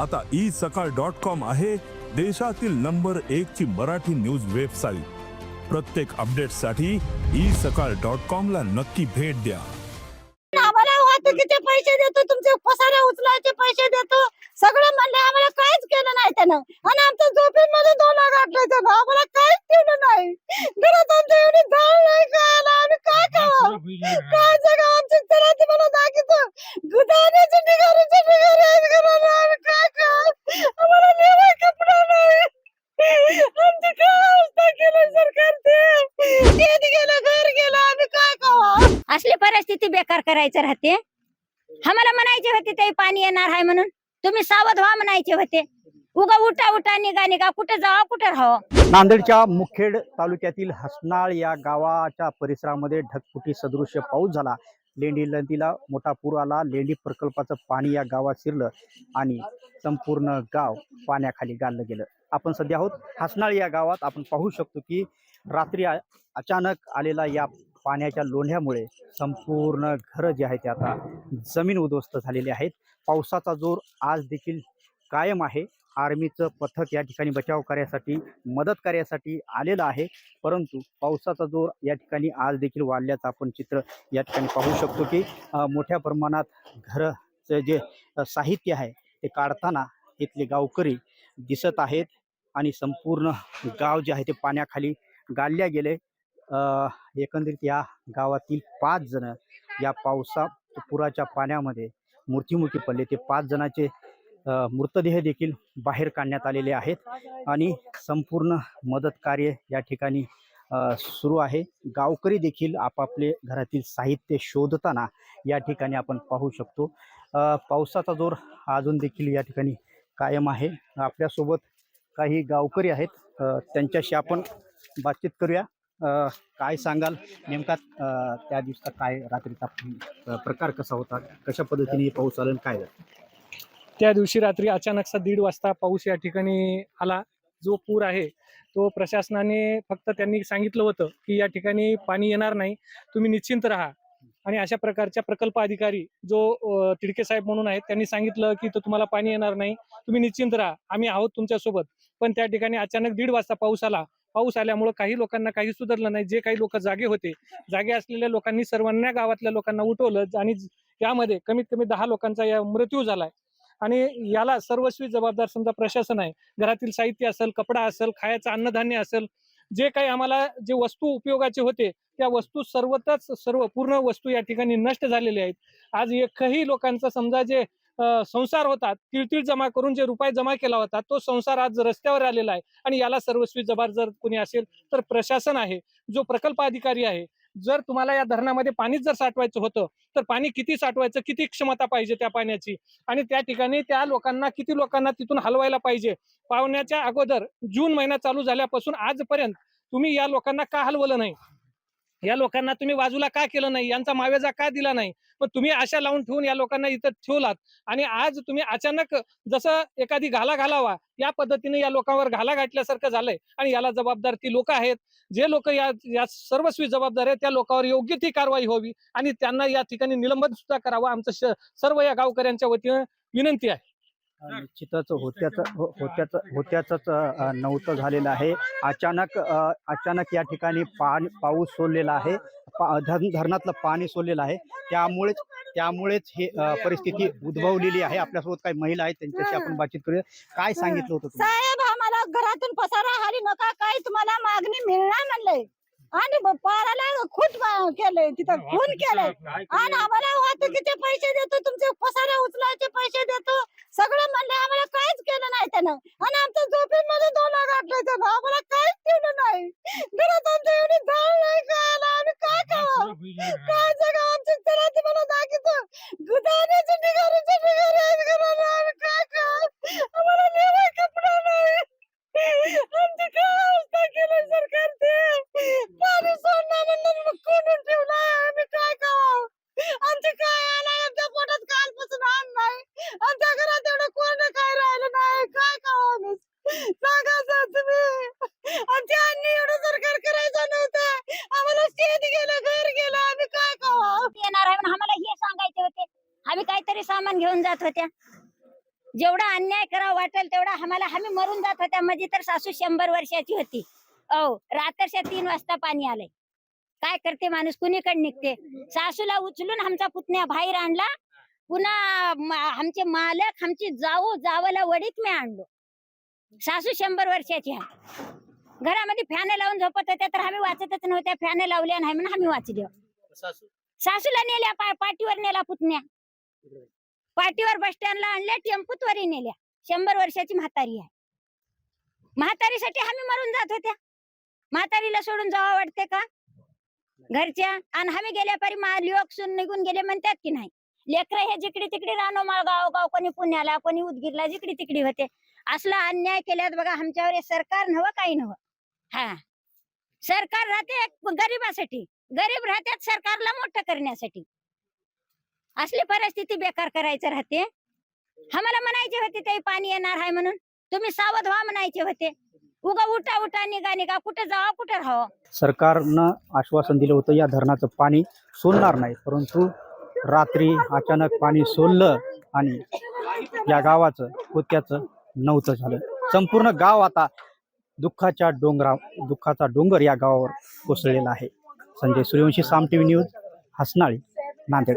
आता ई सकाळ dot com आहे देशातील नंबर एक ची मराठी न्यूज वेबसाईट. प्रत्येक अपडेटसाठी ई सकाळ डॉट कॉम ला नक्की भेट द्या. आम्हाला वाहतुकीचे पैसे देतो तुमचे पसारा उचलायचे पैसे देतो. सगळं म्हणले आम्हाला काहीच केलं नाही त्यानं. आणि आमच्या झोपेमध्ये दोन गाठले त्यानं आम्हाला काहीच केलं नाही. घरात आमच्या एवढी धाळ नाही खायला. आम्ही काय खावा? काय जगा आमची तर ती मला दाखवतो गुदाण्याची असली परिस्थिती बेकार करायचं राहते. आम्हाला म्हणायचे होते ते पाणी येणार आहे म्हणून. तुम्ही सावध व्हा म्हणायचे होते. उगा उठा उठा निघा निघा कुठे जावा कुठे राहावं? नांदेडच्या मुखेड तालुक्यातील हसनाळ या गावाच्या परिसरामध्ये ढगफुटी सदृश्य पाऊस झाला. लेंडी नदीला मोठा पूर आला. लेंडी प्रकल्पाचं पाणी या गावात शिरलं आणि संपूर्ण गाव पाण्याखाली गाळलं गेलं. आपण सध्या आहोत हसनाळ या गावात. आपण पाहू शकतो की रात्री अचानक आलेला या पाण्याच्या लोंढ्यामुळे संपूर्ण घरं जे आहेत ते आता जमीन उद्ध्वस्त झालेली आहेत. पावसाचा जोर आज देखील कायम आहे. आर्मीचं पथक या ठिकाणी बचाव कार्यासाठी मदत कार्यासाठी आलेलं आहे. परंतु पावसाचा जोर या ठिकाणी आज देखील वाढल्याचं आपण चित्र या ठिकाणी पाहू शकतो की मोठ्या प्रमाणात घरचं जे साहित्य आहे ते काढताना इथले गावकरी दिसत आहेत आणि संपूर्ण गाव जे आहे ते पाण्याखाली गाडल्या गेले. एकंदरीत या गावातील पाच जण या पावसा पुराच्या पाण्यामध्ये मूर्तीमूर्ती पडले. ते पाच जणांचे मृतदेह देखील बाहेर काढण्यात आलेले आहेत आणि संपूर्ण मदत कार्य या ठिकाणी सुरू आहे. गावकरी देखील आपापले घरातील साहित्य शोधताना या ठिकाणी आपण पाहू शकतो. पावसाचा जोर अजून देखील या ठिकाणी कायम आहे. आपल्यासोबत काही गावकरी आहेत. त्यांच्याशी आपण बातचीत करूया. काय सांगाल? नेमका त्या दिवसात काय रात्रीचा प्रकार कसा होता? कशा पद्धतीने पाऊस आला काय झालं? त्या दिवशी रात्री अचानकचा दीड वाजता पाऊस या ठिकाणी आला. जो पूर आहे तो प्रशासनाने फक्त त्यांनी सांगितलं होतं की या ठिकाणी पाणी येणार नाही तुम्ही निश्चिंत राहा. आणि अशा प्रकारच्या प्रकल्प अधिकारी जो तिडके साहेब म्हणून आहेत त्यांनी सांगितलं की तो तुम्हाला पाणी येणार नाही तुम्ही निश्चिंत राहा. आम्ही आहोत तुमच्यासोबत. पण त्या ठिकाणी अचानक दीड वाजता पाऊस आला. पाऊस आल्यामुळे काही लोकांना काही सुधारलं नाही. जे काही लोक जागे होते जागे असलेल्या लोकांनी सर्वांना गावातल्या लोकांना उठवलं आणि यामध्ये कमीत कमी दहा लोकांचा या मृत्यू झालाय. आणि याला सर्वस्वी जबाबदार समजा प्रशासन आहे घरातील साहित्य असेल कपडा असेल खायचं अन्नधान्य असेल जे काही आम्हाला जे वस्तू उपयोगाचे होते त्या वस्तू सर्वतच सर्व पूर्ण वस्तू या ठिकाणी नष्ट झालेल्या आहेत. आज एकही लोकांचा समजा जे संसार होता तिळतिळ जमा करून जे रुपये जमा केला होता तो संसार आज रस्त्यावर आलेला आहे. आणि याला सर्वस्वी जबाब जर कोणी असेल तर प्रशासन आहे जो प्रकल्प अधिकारी आहे. जर तुम्हाला या धरणामध्ये पाणीच जर साठवायचं होतं तर पाणी किती साठवायचं किती क्षमता पाहिजे त्या पाण्याची? आणि त्या ठिकाणी त्या लोकांना किती लोकांना तिथून हलवायला पाहिजे? पावण्याच्या अगोदर जून महिना चालू झाल्यापासून आजपर्यंत तुम्ही या लोकांना का हलवलं नाही? या लोकांना तुम्ही बाजूला का केलं नाही? यांचा मावेजा का दिला नाही? मग तुम्ही आशा लावून ठेवून या लोकांना इथं ठेवलात. आणि आज तुम्ही अचानक जसं एखादी घाला घालावा या पद्धतीने या लोकांवर घाला घातल्यासारखं झालंय. आणि याला जबाबदार ती लोक आहेत. जे लोक या या सर्वस्वी जबाबदार आहेत त्या लोकांवर योग्य ती कारवाई व्हावी. आणि त्यांना या ठिकाणी निलंबन सुद्धा करावं. आमचं श- सर्व या गावकऱ्यांच्या वतीनं विनंती आहे. निश्चितच होत्याचं हो- होत्याचं होत्याचंच नव्हतं झालेलं आहे. अचानक अचानक या ठिकाणी पाणी पाऊस सोडलेला आहे. पा- धरण धरणातलं पाणी सोडलेलं आहे. त्यामुळेच त्यामुळेच हे परिस्थिती उद्भवलेली आहे. आपल्यासोबत काही महिला आहेत त्यांच्याशी आपण बातचीत करूया. काय सांगितलं होतं साहेब आम्हाला घरातून पसारा हारी नका. काही तुम्हाला मागणी मिळणार म्हणलंय. आणि पाराला खून ब- केलंय. तिथं खून केलंय. आणि आम्हाला वाहतुकीचे पैसे देतो. तुमचे पसारा उचलायचे पैसे देतो सगळं म्हणले आम्हाला काहीच केलं नाही त्यानं आणि आमच्या झोपेमध्ये दोन गाठले त्यानं आम्हाला काहीच केलं नाही घरात आमच्या एवढी धाळ नाही खायला आम्ही काय खावा काय जगा आमची तर ती मला दाखवतो गुदाण्याची निघारीची निघारी आहेत घराला आम्ही काय खाव आम्हाला नेवाय कपडा नाही आमची काय अवस्था केली सरकार ते पाणी सोडणार म्हणून कोणून ठेवलाय आम्ही काय खाव आमची काय आलाय आमच्या पोटात कालपासून अन्न नाही आमच्या घरात एवढं कोण काय राहिलं नाही काय खाव आम्ही सांगा सर तुम्ही आमच्या अन्नी एवढं सरकार करायचं नव्हतं आम्हाला शेत गेलं घर गेलं आम्ही काय खावा येणार आहे म्हणून आम्हाला हे सांगायचे होते आम्ही काहीतरी सामान घेऊन जात होत्या. जेवढा अन्याय करावा वाटेल तेवढा आम्हाला आम्ही मरून जात होत्या. म्हणजे तर सासू शंभर वर्षाची होती. औ रात्रच्या तीन वाजता पाणी आलंय. काय करते माणूस? कुणीकडे निघते? सासूला उचलून आमचा पुतण्या बाहेर आणला. पुन्हा आमचे मालक आमची जाऊ जावाला वडीत मी आणलो. सासू शंभर वर्षाची आहे. घरामध्ये फॅन लावून झोपत होत्या तर आम्ही वाचतच नव्हत्या. फॅन लावल्या नाही म्हणून आम्ही वाचलो. सासूला नेल्या पाठीवर नेला पुतण्या. पाठीवर बस स्टँडला आणल्या टेम्पूतवरी नेल्या. शंभर वर्षाची म्हातारी आहे. म्हातारीसाठी आम्ही मरून जात होत्या. म्हातारीला सोडून जावं वाटते का? घरच्या आणि आम्ही गेल्या पारी मा निघून गेले म्हणतात की नाही? लेकर हे जिकडे तिकडे राहणं माळगाव गाव कोणी पुण्याला कोणी उदगीरला जिकडे तिकडे होते. असला अन्याय केल्यात बघा आमच्यावर हे सरकार नवं काही नवं. हा. सरकार राहते गरीबासाठी. गरीब राहतात सरकारला मोठं करण्यासाठी. असली परिस्थिती बेकार करायचं राहते. आम्हाला म्हणायचे होते ते पाणी येणार आहे म्हणून. तुम्ही सावध व्हा म्हणायचे होते. उगा उठा उठा निघा निघा कुठे जावा कुठे राहावं? सरकारनं आश्वासन दिलं होतं या धरणाचं पाणी सोडणार नाही. परंतु रात्री अचानक पाणी सोडलं आणि या गावाचं कुत्याचं नव्हतं झालं. संपूर्ण गाव आता दुःखाच्या डोंगरा दुःखाचा डोंगर या गावावर कोसळलेला आहे. Sanjay Suryavanshi Saam T V news Hasnali Nanded.